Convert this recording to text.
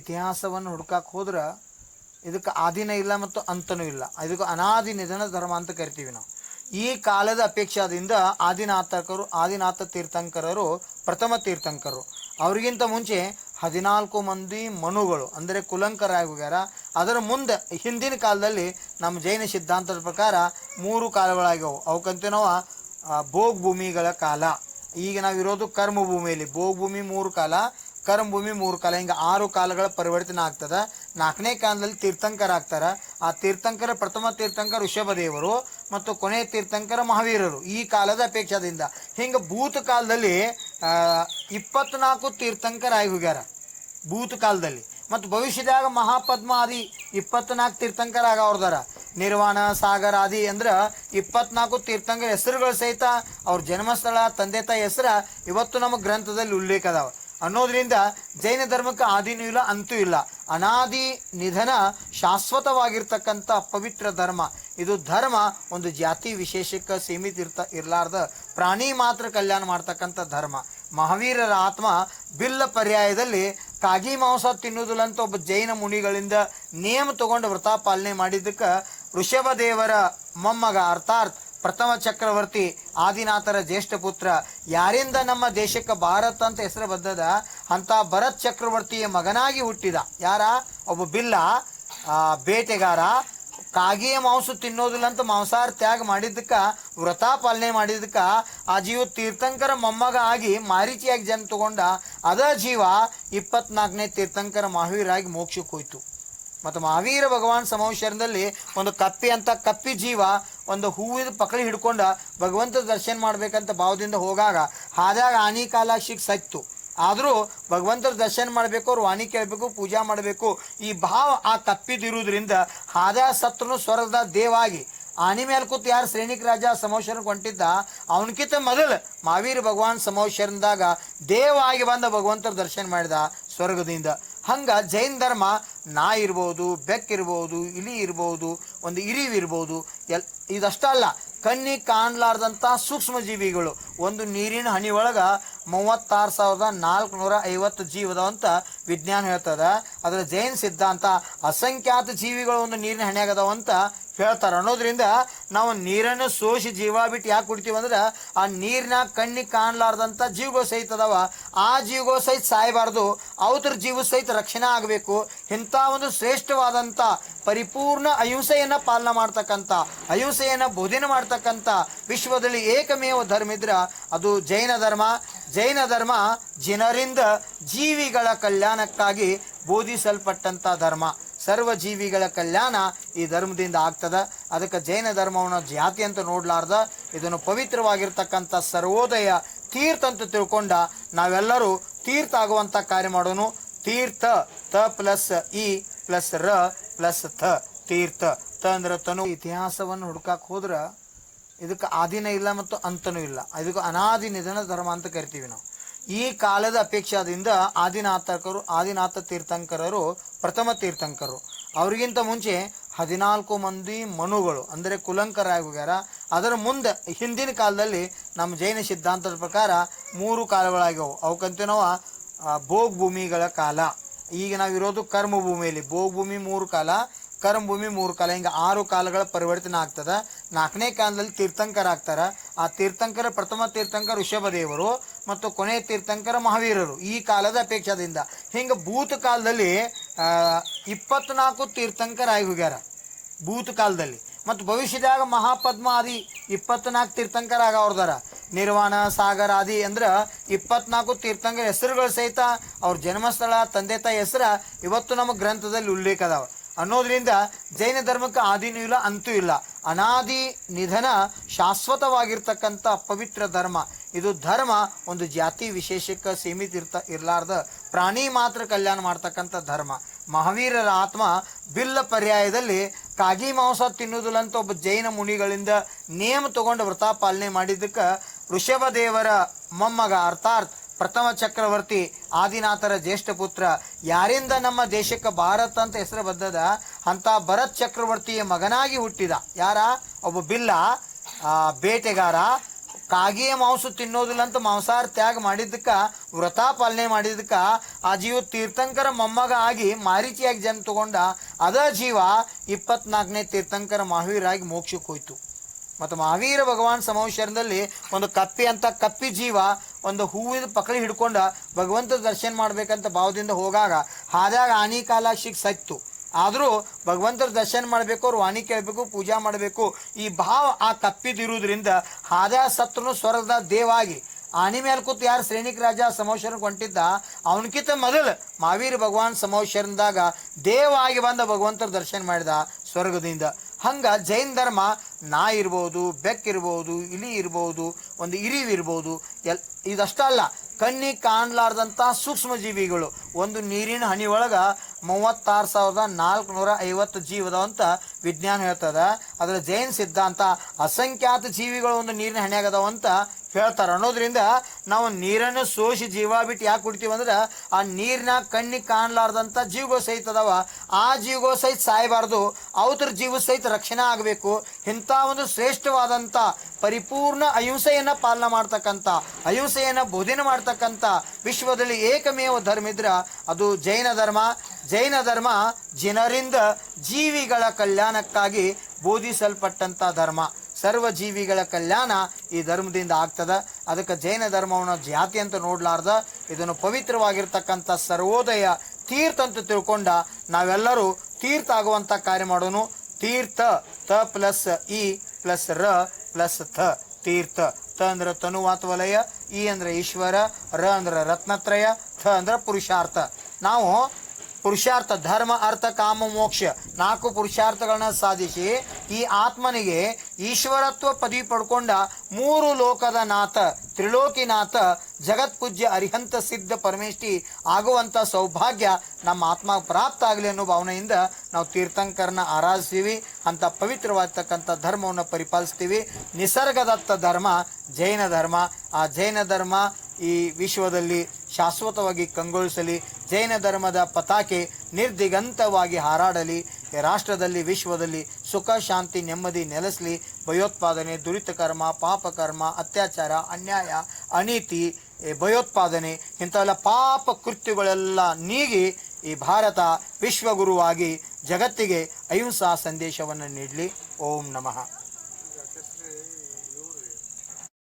ಇತಿಹಾಸವನ್ನು ಹುಡುಕಕ್ಕೆ ಹೋದ್ರೆ ಇದಕ್ಕೆ ಆದಿನ ಇಲ್ಲ ಮತ್ತು ಅಂತನೂ ಇಲ್ಲ. ಇದಕ್ಕೆ ಅನಾದಿ ನಿಧನ ಧರ್ಮ ಅಂತ ಕರಿತೀವಿ ನಾವು. ಈ ಕಾಲದ ಅಪೇಕ್ಷಾದಿಂದ ಆದಿನಾಥಕರು, ಆದಿನಾಥ ತೀರ್ಥಂಕರರು, ಪ್ರಥಮ ತೀರ್ಥಂಕರು. ಅವ್ರಿಗಿಂತ ಮುಂಚೆ ಹದಿನಾಲ್ಕು ಮಂದಿ ಮನುಗಳು, ಅಂದರೆ ಕುಲಂಕರ ಹೋಗ್ಯಾರ ಅದರ ಮುಂದೆ, ಹಿಂದಿನ ಕಾಲದಲ್ಲಿ ನಮ್ಮ ಜೈನ ಸಿದ್ಧಾಂತದ ಪ್ರಕಾರ ಮೂರು ಕಾಲಗಳಾಗ್ಯವು. ಅವಕ್ಕಂತ ನಾವು ಭೋಗ್ ಭೂಮಿಗಳ ಕಾಲ. ಈಗ ನಾವು ಇರೋದು ಕರ್ಮ ಭೂಮಿಯಲ್ಲಿ ಭೋಗ್ ಭೂಮಿ ಮೂರು ಕಾಲ ಕರ್ಮ ಭೂಮಿ ಮೂರು ಕಾಲ, ಹಿಂಗೆ ಆರು ಕಾಲಗಳ ಪರಿವರ್ತನೆ ಆಗ್ತದೆ. ನಾಲ್ಕನೇ ಕಾಲದಲ್ಲಿ ತೀರ್ಥಂಕರ ಆಗ್ತಾರೆ. ಆ ತೀರ್ಥಂಕರ, ಪ್ರಥಮ ತೀರ್ಥಂಕರ ಋಷಭದೇವರು ಮತ್ತು ಕೊನೆಯ ತೀರ್ಥಂಕರ ಮಹಾವೀರರು ಈ ಕಾಲದ ಅಪೇಕ್ಷಾದಿಂದ. ಹಿಂಗೆ ಭೂತ ಕಾಲದಲ್ಲಿ ಇಪ್ಪತ್ನಾಲ್ಕು ತೀರ್ಥಂಕರ ಆಗಿ ಹೋಗ್ಯಾರ ಭೂತ ಕಾಲದಲ್ಲಿ. ಮತ್ತು ಭವಿಷ್ಯದಾಗ ಮಹಾಪದ್ಮ ಆದಿ ಇಪ್ಪತ್ನಾಲ್ಕು ತೀರ್ಥಂಕರ ಆಗವ್ರದಾರ ನಿರ್ವಾಣ, ಸಾಗರ ಆದಿ ಅಂದ್ರೆ ಇಪ್ಪತ್ನಾಲ್ಕು ತೀರ್ಥಂಕರ ಹೆಸರುಗಳು ಸಹಿತ ಅವ್ರ ಜನ್ಮಸ್ಥಳ, ತಂದೆ ತಾಯಿ ಹೆಸರ ಇವತ್ತು ನಮ್ಮ ಗ್ರಂಥದಲ್ಲಿ ಉಲ್ಲೇಖ ಅದಾವ. ಅನ್ನೋದ್ರಿಂದ ಜೈನ ಧರ್ಮಕ್ಕೆ ಆದಿನೂ ಇಲ್ಲ, ಅಂತೂ ಇಲ್ಲ. ಅನಾದಿ ನಿಧನ ಶಾಶ್ವತವಾಗಿರ್ತಕ್ಕಂಥ ಪವಿತ್ರ ಧರ್ಮ. ಇದು ಧರ್ಮ, ಒಂದು ಜಾತಿ ವಿಶೇಷಕ್ಕೆ ಸೀಮಿತ ಇರ್ತ, ಇರಲಾರ್ದ ಪ್ರಾಣಿ ಮಾತ್ರ ಕಲ್ಯಾಣ ಮಾಡ್ತಕ್ಕಂಥ ಧರ್ಮ. ಮಹಾವೀರರ ಆತ್ಮ ಬಿಲ್ಲ ಪರ್ಯಾಯದಲ್ಲಿ ಕಾಗಿ ಮಾಂಸ ತಿನ್ನುವುದಿಲ್ಲ ಅಂತ ಒಬ್ಬ ಜೈನ ಮುನಿಗಳಿಂದ ನೇಮ ತಗೊಂಡು ವ್ರತ ಪಾಲನೆ ಮಾಡಿದ್ದಕ್ಕೆ ಋಷಭದೇವರ ಮೊಮ್ಮಗ ಅರ್ಥಾತ್ ಪ್ರಥಮ ಚಕ್ರವರ್ತಿ ಆದಿನಾಥರ ಜ್ಯೇಷ್ಠ ಪುತ್ರ. ಯಾರಿಂದ ನಮ್ಮ ದೇಶಕ್ಕೆ ಭಾರತ ಅಂತ ಹೆಸರು ಬದ್ದದ ಅಂತ ಭರತ್ ಚಕ್ರವರ್ತಿಯ ಮಗನಾಗಿ ಹುಟ್ಟಿದ. ಯಾರ? ಒಬ್ಬ ಬಿಲ್ಲ ಬೇಟೆಗಾರ, ಕಾಗಿಯ ಮಾಂಸ ತಿನ್ನೋದಿಲ್ಲ ಅಂತ ಮಾಂಸಾಹಾರ ತ್ಯಾಗ ಮಾಡಿದ್ದಕ್ಕ, ವ್ರತ ಪಾಲನೆ ಮಾಡಿದ್ದಕ್ಕ ಆ ಜೀವ ತೀರ್ಥಂಕರ ಮೊಮ್ಮಗ ಆಗಿ ಮಾರೀಚಿಯಾಗಿ ಜನ್ಮ ತಗೊಂಡ, ಅದ ಜೀವ ಇಪ್ಪತ್ನಾಲ್ಕನೇ ತೀರ್ಥಂಕರ ಮಹಾವೀರಾಗಿ ಮೋಕ್ಷಕ್ಕೆ ಹೋಯ್ತು. ಮತ್ತು ಮಹಾವೀರ ಭಗವಾನ್ ಸಮಾವೇಶದಲ್ಲಿ ಒಂದು ಕಪ್ಪಿ ಅಂತ ಕಪ್ಪಿ ಜೀವ ಒಂದು ಹೂವಿನ ಪಕಳಿ ಹಿಡ್ಕೊಂಡು ಭಗವಂತ ದರ್ಶನ ಮಾಡಬೇಕಂತ ಭಾವದಿಂದ ಹೋಗಾಗ ಹಾದಾಗ ಆನಿ ಕಾಲಾಶಿಕ್ ಸತ್ತು. ಆದರೂ ಭಗವಂತರ ದರ್ಶನ ಮಾಡಬೇಕು, ಅವ್ರು ವಾಣಿ ಕೇಳಬೇಕು, ಪೂಜಾ ಮಾಡಬೇಕು, ಈ ಭಾವ ಆ ತಪ್ಪಿದಿರುವುದರಿಂದ ಹಾದ ಸತ್ರನು ಸ್ವರ್ಗದ ದೇವಾಗಿ. ಆನಿ ಮೇಲೆ ಕೂತು ಯಾರು ಶ್ರೇಣಿಕ ರಾಜ ಸಮೋಶರನ ಕೊಂಡಿದ್ದ ಅವನಕ್ಕಿಂತ ಮೊದಲು ಮಹಾವೀರ ಭಗವಾನ್ ಸಮೋಶರಣದಾಗ ದೇವಾಗಿ ಬಂದ ಭಗವಂತರ ದರ್ಶನ ಮಾಡಿದ ಸ್ವರ್ಗದಿಂದ. ಹಂಗ ಜೈನ್ ಧರ್ಮ ನಾ ಇರ್ಬೋದು, ಬೆಕ್ಕಿರ್ಬೋದು, ಇಲಿ ಇರ್ಬೋದು, ಒಂದು ಇರಿವಿರ್ಬೋದು, ಎಲ್ ಇದಷ್ಟಲ್ಲ ಕಣ್ಣಿಗೆ ಕಾಣಲಾರ್ದಂಥ ಸೂಕ್ಷ್ಮ ಜೀವಿಗಳು ಒಂದು ನೀರಿನ ಹನಿ ಒಳಗೆ ಮೂವತ್ತಾರು ಸಾವಿರದ ನಾಲ್ಕುನೂರ ಐವತ್ತು ಜೀವದ ಅಂತ ವಿಜ್ಞಾನ ಹೇಳ್ತದ. ಅದರ ಜೈನ್ ಸಿದ್ಧಾಂತ, ಅಸಂಖ್ಯಾತ ಜೀವಿಗಳು ಒಂದು ನೀರಿನ ಹಣ್ಯಾಗ ಅದಾವ ಅಂತ ಹೇಳ್ತಾರೆ ಅನ್ನೋದ್ರಿಂದ ನಾವು ನೀರನ್ನು ಸೋಸಿ ಜೀವ ಬಿಟ್ಟು ಯಾಕೆ ಕುಡಿತೀವಿ ಅಂದ್ರೆ ಆ ನೀರಿನ ಕಣ್ಣಿಗೆ ಕಾಣಲಾರ್ದಂಥ ಜೀವಗಳು ಸಹಿತ ಅದಾವ. ಆ ಜೀವಗಳು ಸಹಿತ ಸಾಯಬಾರ್ದು. ಅವತರ ಜೀವ ಸಹಿತ ರಕ್ಷಣೆ ಆಗಬೇಕು. ಇಂಥ ಒಂದು ಶ್ರೇಷ್ಠವಾದಂಥ ಪರಿಪೂರ್ಣ ಅಹಿಂಸೆಯನ್ನು ಪಾಲನೆ ಮಾಡ್ತಕ್ಕಂಥ ಅಹಿಂಸೆಯನ್ನು ಬೋಧನೆ ಮಾಡ್ತಕ್ಕಂಥ ವಿಶ್ವದಲ್ಲಿ ಏಕಮೇವ ಧರ್ಮ ಇದ್ರೆ ಅದು ಜೈನ ಧರ್ಮ. ಜೈನ ಧರ್ಮ ಜನರಿಂದ ಜೀವಿಗಳ ಕಲ್ಯಾಣಕ್ಕಾಗಿ ಬೋಧಿಸಲ್ಪಟ್ಟಂಥ ಧರ್ಮ. ಸರ್ವ ಜೀವಿಗಳ ಕಲ್ಯಾಣ ಈ ಧರ್ಮದಿಂದ ಆಗ್ತದ. ಅದಕ್ಕೆ ಜೈನ ಧರ್ಮವನ್ನು ಜಾತಿ ಅಂತ ನೋಡಲಾರ್ದ. ಇದನ್ನು ಪವಿತ್ರವಾಗಿರ್ತಕ್ಕಂಥ ಸರ್ವೋದಯ ತೀರ್ಥ ಅಂತ ತಿಳ್ಕೊಂಡ ನಾವೆಲ್ಲರೂ ತೀರ್ಥ ಆಗುವಂಥ ಕಾರ್ಯ ಮಾಡೋನು. ತೀರ್ಥ, ತ ಪ್ಲಸ್ ಇ ಪ್ಲಸ್ ರ ಪ್ಲಸ್ ಥ. ತೀರ್ಥ, ತ ಅಂದ್ರೆ ತನು. ಇತಿಹಾಸವನ್ನು ಹುಡುಕಾಕ್ ಹೋದ್ರೆ ಇದಕ್ಕೆ ಆದಿನ ಇಲ್ಲ ಮತ್ತು ಅಂತನೂ ಇಲ್ಲ. ಇದಕ್ಕೆ ಅನಾದಿ ನಿಧನ ಧರ್ಮ ಅಂತ ಕರಿತೀವಿ ನಾವು. ಈ ಕಾಲದ ಅಪೇಕ್ಷಾದಿಂದ ಆದಿನಾಥಕರು, ಆದಿನಾಥ ತೀರ್ಥಂಕರರು, ಪ್ರಥಮ ತೀರ್ಥಂಕರು. ಅವ್ರಿಗಿಂತ ಮುಂಚೆ ಹದಿನಾಲ್ಕು ಮಂದಿ ಮನುಗಳು, ಅಂದರೆ ಕುಲಂಕರಾಗಿ ಹೋಗ್ಯಾರ ಅದರ ಮುಂದೆ, ಹಿಂದಿನ ಕಾಲದಲ್ಲಿ ನಮ್ಮ ಜೈನ ಸಿದ್ಧಾಂತದ ಪ್ರಕಾರ ಮೂರು ಕಾಲಗಳಾಗ್ಯವು. ಅವಕ್ಕಂತೂ ನಾವು ಭೂಮಿಗಳ ಕಾಲ. ಈಗ ನಾವಿರೋದು ಇರೋದು ಕರ್ಮ ಭೂಮಿಯಲ್ಲಿ ಭೋಗ್ ಭೂಮಿ ಮೂರು ಕಾಲ ಕರ್ಮ ಭೂಮಿ ಮೂರು ಕಾಲ, ಹಿಂಗೆ ಆರು ಕಾಲಗಳ ಪರಿವರ್ತನೆ ಆಗ್ತದ. ನಾಲ್ಕನೇ ಕಾಲದಲ್ಲಿ ತೀರ್ಥಂಕರ ಆಗ್ತಾರೆ. ಆ ತೀರ್ಥಂಕರ, ಪ್ರಥಮ ತೀರ್ಥಂಕರ ಋಷಭದೇವರು ಮತ್ತು ಕೊನೆಯ ತೀರ್ಥಂಕರ ಮಹಾವೀರರು ಈ ಕಾಲದ ಅಪೇಕ್ಷಾದಿಂದ. ಹಿಂಗೆ ಭೂತ ಕಾಲದಲ್ಲಿ ಇಪ್ಪತ್ನಾಲ್ಕು ತೀರ್ಥಂಕರ ಆಗಿ ಹೋಗ್ಯಾರ ಭೂತ ಕಾಲದಲ್ಲಿ. ಮತ್ತು ಭವಿಷ್ಯದಾಗ ಮಹಾಪದ್ಮ ಆದಿ ಇಪ್ಪತ್ನಾಲ್ಕು ತೀರ್ಥಂಕರ ಆಗವ್ರದಾರ ನಿರ್ವಾಣ, ಸಾಗರ ಆದಿ ಅಂದ್ರೆ ಇಪ್ಪತ್ನಾಲ್ಕು ತೀರ್ಥಂಕರ ಹೆಸರುಗಳು ಸಹಿತ ಅವ್ರ ಜನ್ಮಸ್ಥಳ, ತಂದೆ ತಾಯಿ ಹೆಸರ ಇವತ್ತು ನಮ್ಮ ಗ್ರಂಥದಲ್ಲಿ ಉಲ್ಲೇಖ ಅದಾವ. ಅನ್ನೋದ್ರಿಂದ ಜೈನ ಧರ್ಮಕ್ಕೆ ಆದಿನೂ ಇಲ್ಲ, ಅಂತೂ ಇಲ್ಲ. ಅನಾದಿ ನಿಧನ ಶಾಶ್ವತವಾಗಿರ್ತಕ್ಕಂಥ ಪವಿತ್ರ ಧರ್ಮ. ಇದು ಧರ್ಮ, ಒಂದು ಜಾತಿ ವಿಶೇಷಕ್ಕೆ ಸೀಮಿತ ಇರ್ತ ಇರಲಾರ್ದ ಪ್ರಾಣಿ ಮಾತ್ರ ಕಲ್ಯಾಣ ಮಾಡ್ತಕ್ಕಂಥ ಧರ್ಮ. ಮಹಾವೀರರ ಆತ್ಮ ಬಿಲ್ಲ ಪರ್ಯಾಯದಲ್ಲಿ ಕಾಗಿ ಮಾಂಸ ತಿನ್ನುವುದಿಲ್ಲ ಅಂತ ಒಬ್ಬ ಜೈನ ಮುನಿಗಳಿಂದ ನೇಮ ತಗೊಂಡು ವ್ರತ ಪಾಲನೆ ಮಾಡಿದ್ದಕ್ಕೆ ಋಷಭದೇವರ ಮೊಮ್ಮಗ ಅರ್ಥಾತ್ ಪ್ರಥಮ ಚಕ್ರವರ್ತಿ ಆದಿನಾಥರ ಜ್ಯೇಷ್ಠ ಪುತ್ರ. ಯಾರಿಂದ ನಮ್ಮ ದೇಶಕ್ಕೆ ಭಾರತ ಅಂತ ಹೆಸರು ಬದ್ದದ ಅಂತ ಭರತ್ ಚಕ್ರವರ್ತಿಯ ಮಗನಾಗಿ ಹುಟ್ಟಿದ. ಯಾರ? ಒಬ್ಬ ಬಿಲ್ಲ ಬೇಟೆಗಾರ, ಕಾಗಿಯ ಮಾಂಸ ತಿನ್ನೋದಿಲ್ಲ ಅಂತ ಮಾಂಸಾಹಾರ ತ್ಯಾಗ ಮಾಡಿದ್ದಕ್ಕ, ವ್ರತ ಪಾಲನೆ ಮಾಡಿದ್ದಕ್ಕ, ಆ ಜೀವ ತೀರ್ಥಂಕರ ಮೊಮ್ಮಗ ಆಗಿ ಮಾರೀಚಿಯಾಗಿ ಜನ್ಮ ತಗೊಂಡ, ಅದ ಜೀವ ಇಪ್ಪತ್ನಾಲ್ಕನೇ ತೀರ್ಥಂಕರ ಮಹಾವೀರಾಗಿ ಮೋಕ್ಷಕ್ಕೆ ಹೋಯ್ತು. ಮತ್ತು ಮಹಾವೀರ ಭಗವಾನ್ ಸಮಾವೇಶದಲ್ಲಿ ಒಂದು ಕಪ್ಪಿ ಅಂತ ಕಪ್ಪಿ ಜೀವ ಒಂದು ಹೂವಿನ ಪಕಳಿ ಹಿಡ್ಕೊಂಡು ಭಗವಂತ ದರ್ಶನ ಮಾಡಬೇಕಂತ ಭಾವದಿಂದ ಹೋಗಾಗ ಹಾದ್ಯಾಗ ಆನಿ ಕಾಲಾಕ್ಷಿಗೆ ಸತ್ತು. ಆದರೂ ಭಗವಂತರ ದರ್ಶನ ಮಾಡಬೇಕು, ಅವ್ರು ವಾಣಿ ಕೇಳಬೇಕು, ಪೂಜಾ ಮಾಡಬೇಕು. ಈ ಭಾವ ಆ ತಪ್ಪಿದಿರುವುದರಿಂದ ಹಾದ್ಯಾ ಸತ್ರನು ಸ್ವರ್ಗದ ದೇವಾಗಿ. ಆನಿ ಮೇಲೆ ಕೂತು ಯಾರು ಶ್ರೇಣಿಕ ರಾಜ ಸಮೋಶರನ ಹೊಂಟಿದ್ದ ಅವನಕ್ಕಿಂತ ಮೊದಲು ಮಹಾವೀರ ಭಗವಾನ್ ಸಮೋಶರದಾಗ ದೇವಾಗಿ ಬಂದ ಭಗವಂತರ ದರ್ಶನ ಮಾಡಿದ ಸ್ವರ್ಗದಿಂದ. ಹಂಗ ಜೈನ್ ಧರ್ಮ ನಾ ಇರ್ಬೋದು ಬೆಕ್ಕಿರ್ಬೋದು ಇಲಿ ಇರ್ಬೋದು, ಒಂದು ಇರಿವಿರ್ಬೋದು ಎಲ್ ಇದಷ್ಟಲ್ಲ ಕಣ್ಣಿಗೆ ಕಾಣಲಾರ್ದಂಥ ಸೂಕ್ಷ್ಮ ಜೀವಿಗಳು ಒಂದು ನೀರಿನ ಹನಿ ಒಳಗೆ ಮೂವತ್ತಾರು ಸಾವಿರದ ನಾಲ್ಕುನೂರ ಐವತ್ತು ಜೀವದ ಅಂತ ವಿಜ್ಞಾನ ಹೇಳ್ತದ. ಅದರ ಜೈನ್ ಸಿದ್ಧಾಂತ ಅಸಂಖ್ಯಾತ ಜೀವಿಗಳು ಒಂದು ನೀರಿನ ಹಣ್ಯಾಗ ಅಂತ ಹೇಳ್ತಾರೆ ಅನ್ನೋದ್ರಿಂದ ನಾವು ನೀರನ್ನು ಸೋಸಿ ಜೀವ ಬಿಟ್ಟು ಯಾಕೆ ಕುಡಿತೀವಿ ಅಂದ್ರೆ ಆ ನೀರಿನ ಕಣ್ಣಿಗೆ ಕಾಣಲಾರ್ದಂಥ ಜೀವಗಳು ಸಹಿತ ಅದಾವ. ಆ ಜೀವಗಳು ಸಹಿತ ಸಾಯಬಾರ್ದು. ಅವತರ ಜೀವ ಸಹಿತ ರಕ್ಷಣೆ ಆಗಬೇಕು. ಇಂಥ ಒಂದು ಶ್ರೇಷ್ಠವಾದಂಥ ಪರಿಪೂರ್ಣ ಅಹಿಂಸೆಯನ್ನು ಪಾಲನೆ ಮಾಡ್ತಕ್ಕಂಥ, ಅಹಿಂಸೆಯನ್ನು ಬೋಧನೆ ಮಾಡ್ತಕ್ಕಂಥ ವಿಶ್ವದಲ್ಲಿ ಏಕಮೇವ ಧರ್ಮ ಇದ್ರೆ ಅದು ಜೈನ ಧರ್ಮ. ಜೈನ ಧರ್ಮ ಜನರಿಂದ ಜೀವಿಗಳ ಕಲ್ಯಾಣಕ್ಕಾಗಿ ಬೋಧಿಸಲ್ಪಟ್ಟಂಥ ಧರ್ಮ. ಸರ್ವ ಜೀವಿಗಳ ಕಲ್ಯಾಣ ಈ ಧರ್ಮದಿಂದ ಆಗ್ತದೆ. ಅದಕ್ಕೆ ಜೈನ ಧರ್ಮವನ್ನು ಜಾತಿ ಅಂತ ನೋಡ್ಲಾರ್ದ. ಇದನ್ನು ಪವಿತ್ರವಾಗಿರ್ತಕ್ಕಂಥ ಸರ್ವೋದಯ ತೀರ್ಥ ಅಂತ ತಿಳ್ಕೊಂಡ ನಾವೆಲ್ಲರೂ ತೀರ್ಥ ಆಗುವಂಥ ಕಾರ್ಯ ಮಾಡೋನು. ತೀರ್ಥ, ತ ಪ್ಲಸ್ ಇ ಪ್ಲಸ್ ರ ಪ್ಲಸ್ ಥ. ತೀರ್ಥ, ತ ಅಂದ್ರೆ ತನುವಾತ್ವಲಯ, ಇ ಅಂದ್ರೆ ಈಶ್ವರ, ರ ಅಂದ್ರೆ ರತ್ನತ್ರಯ, ಥ ಅಂದ್ರೆ ಪುರುಷಾರ್ಥ. ನಾವು ಪುರುಷಾರ್ಥ ಧರ್ಮ, ಅರ್ಥ, ಕಾಮ, ಮೋಕ್ಷ ನಾಲ್ಕು ಪುರುಷಾರ್ಥಗಳನ್ನ ಸಾಧಿಸಿ ಈ ಆತ್ಮನಿಗೆ ಈಶ್ವರತ್ವ ಪದವಿ ಪಡ್ಕೊಂಡ ಮೂರು ಲೋಕದ ನಾಥ ತ್ರಿಲೋಕಿನಾಥ ಜಗತ್ಪೂಜ್ಯ ಅರಿಹಂತ ಸಿದ್ಧ ಪರಮೇಷ್ಠಿ ಆಗುವಂಥ ಸೌಭಾಗ್ಯ ನಮ್ಮ ಆತ್ಮ ಪ್ರಾಪ್ತ ಆಗಲಿ ಅನ್ನೋ ಭಾವನೆಯಿಂದ ನಾವು ತೀರ್ಥಂಕರನ್ನ ಆರಾಧಿಸ್ತೀವಿ. ಅಂಥ ಪವಿತ್ರವಾಗಿರ್ತಕ್ಕಂಥ ಧರ್ಮವನ್ನು ಪರಿಪಾಲಿಸ್ತೀವಿ. ನಿಸರ್ಗದತ್ತ ಧರ್ಮ, ಜೈನ ಧರ್ಮ. ಆ ಜೈನ ಧರ್ಮ ಈ ವಿಶ್ವದಲ್ಲಿ ಶಾಶ್ವತವಾಗಿ ಕಂಗೊಳಿಸಲಿ. ಜೈನ ಧರ್ಮದ ಪತಾಕೆ ನಿರ್ದಿಗಂತವಾಗಿ ಹಾರಾಡಲಿ. ರಾಷ್ಟ್ರದಲ್ಲಿ, ವಿಶ್ವದಲ್ಲಿ ಸುಖ, ಶಾಂತಿ, ನೆಮ್ಮದಿ ನೆಲೆಸಲಿ. ಭಯೋತ್ಪಾದನೆ, ದುರಿತಕರ್ಮ, ಪಾಪಕರ್ಮ, ಅತ್ಯಾಚಾರ, ಅನ್ಯಾಯ, ಅನೀತಿ ಭಯೋತ್ಪಾದನೆ, ಇಂಥವೆಲ್ಲ ಪಾಪ ಕೃತ್ಯಗಳೆಲ್ಲ ನೀಗಿ ಈ ಭಾರತ ವಿಶ್ವಗುರುವಾಗಿ ಜಗತ್ತಿಗೆ ಅಹಿಂಸಾ ಸಂದೇಶವನ್ನು ನೀಡಲಿ. ಓಂ ನಮಃ.